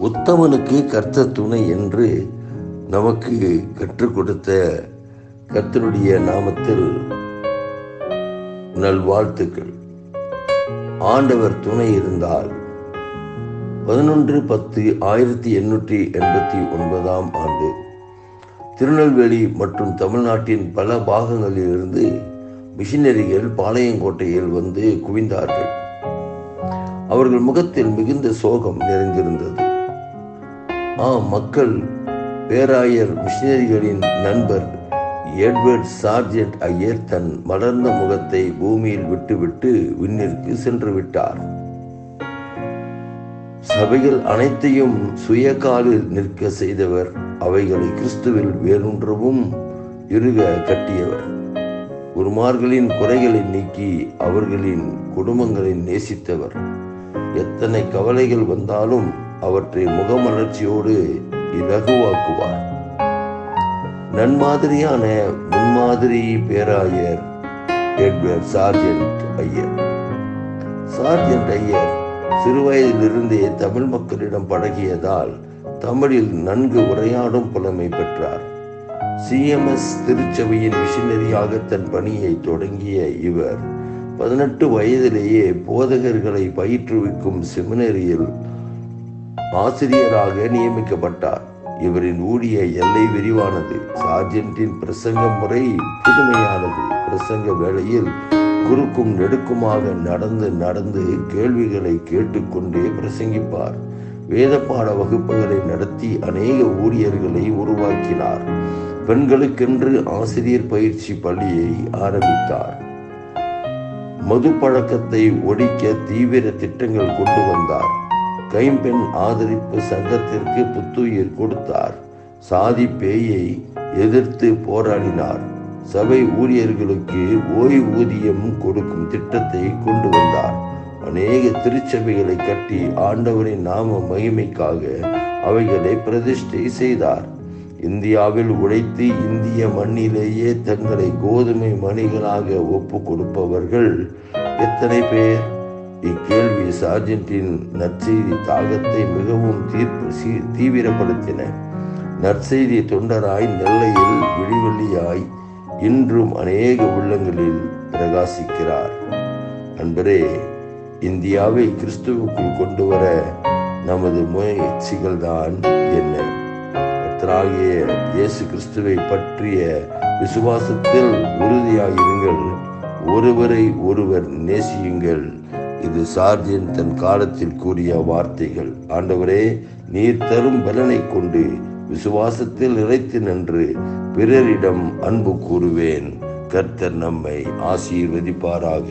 உத்தமனுக்கு கர்த்தர் துணை என்று நமக்கு கற்றுக் கொடுத்த கர்த்தருடைய நாமத்தில் நல்வாழ்த்துக்கள். ஆண்டவர் துணை இருந்தால் பதினொன்று பத்து ஆயிரத்தி எண்ணூற்றி எண்பத்தி ஒன்பதாம் ஆண்டு திருநெல்வேலி மற்றும் தமிழ்நாட்டின் பல பாகங்களிலிருந்து மிஷினரிகள் பாளையங்கோட்டையில் வந்து குவிந்தார்கள். அவர்கள் முகத்தில் மிகுந்த சோகம் நிறைந்திருந்தது. ஆம் மக்கள் பேராயர் மிஷினரிகளின் நண்பர் எட்வர்ட் சார்ஜென்ட் ஐயர் தன் மலர்ந்த முகத்தை பூமியில் விட்டுவிட்டு விண்ணிற்கு சென்று விட்டார். சபைகள் அனைத்தையும் சுய காலில் நிற்க செய்தவர் அவைகளை கிறிஸ்துவில் வேறொன்றவும் இருக கட்டியவர். குருமார்களின் குறைகளை நீக்கி அவர்களின் குடும்பங்களை நேசித்தவர். எத்தனை கவலைகள் வந்தாலும் அவற்றை முகமலர்ச்சியோடு இலகுவாக்குவார். நன்மாதிரியான முன்மாதிரி பேராயர் Edward Sargent Iyer. Sargent Iyer சிறுவயதிலிருந்தே Tamil மக்களிடம் பழகியதால் தமிழில் நன்கு உரையாடும் புலமை பெற்றார். சிஎம்எஸ் திருச்சபையின் மிஷினரியாக தன் பணியை தொடங்கிய இவர் பதினெட்டு வயதிலேயே போதகர்களை பயிற்றுவிக்கும் செமினரியில் ஆசிரியராக நியமிக்கப்பட்டார். இவரின் ஊழிய எல்லை விரிவானது சார்ஜென்டின் பிரசங்க முறை புதுமையானது. பிரசங்க வேளையில் குறுக்கும் நெடுக்குமாக நடந்து நடந்து கேள்விகளை கேட்டுக்கொண்டே பிரசங்கிப்பார். வேத பாட வகுப்புகளை நடத்தி அநேக ஊழியர்களை உருவாக்கினார். பெண்களுக்கென்று ஆசிரியர் பயிற்சி பள்ளியை ஆரம்பித்தார். மது பழக்கத்தை ஒழிக்க தீவிர திட்டங்கள் கொண்டு வந்தார். கைம்பெண் ஆதரிப்பு சங்கத்திற்கு புத்துயிர் கொடுத்தார். சாதி பேயை எதிர்த்து போராடினார். சபை ஊழியர்களுக்கு ஓய்வூதியம் கொடுக்கும் திட்டத்தை கொண்டு வந்தார். அநேக திருச்சபைகளை கட்டி ஆண்டவரின் நாம மகிமைக்காக அவைகளை பிரதிஷ்டை செய்தார். இந்தியாவில் உழைத்து இந்திய மண்ணிலேயே தங்களை கோதுமை மணிகளாக ஒப்பு கொடுப்பவர்கள் எத்தனை பேர்? இக்கேள்வி சார்ஜென்டின் நற்செய்தி தாகத்தை மிகவும் தீர்ப்பு சீ- தீவிரப்படுத்தின. நற்செய்தி தொண்டராய் நெல்லையில் விழிவெள்ளியாய் இன்றும் அநேக உள்ளங்களில் பிரகாசிக்கிறார். அன்பரே இந்தியாவை கிறிஸ்துவுக்குள் கொண்டு வர நமது முயற்சிகள் தான் என்ன? கர்த்தராகிய இயேசு கிறிஸ்துவை பற்றிய விசுவாசத்தில் உறுதியாயிருங்கள். ஒருவரை ஒருவர் நேசியுங்கள். இது சார்ஜின் தன் காலத்தில் கூறிய வார்த்தைகள். ஆண்டவரே நீர் தரும் பலனை கொண்டு விசுவாசத்தில் நிறைத்து நின்று பிறரிடம் அன்பு கூறுவேன். கர்த்தர் நம்மை ஆசீர்வதிப்பாராக.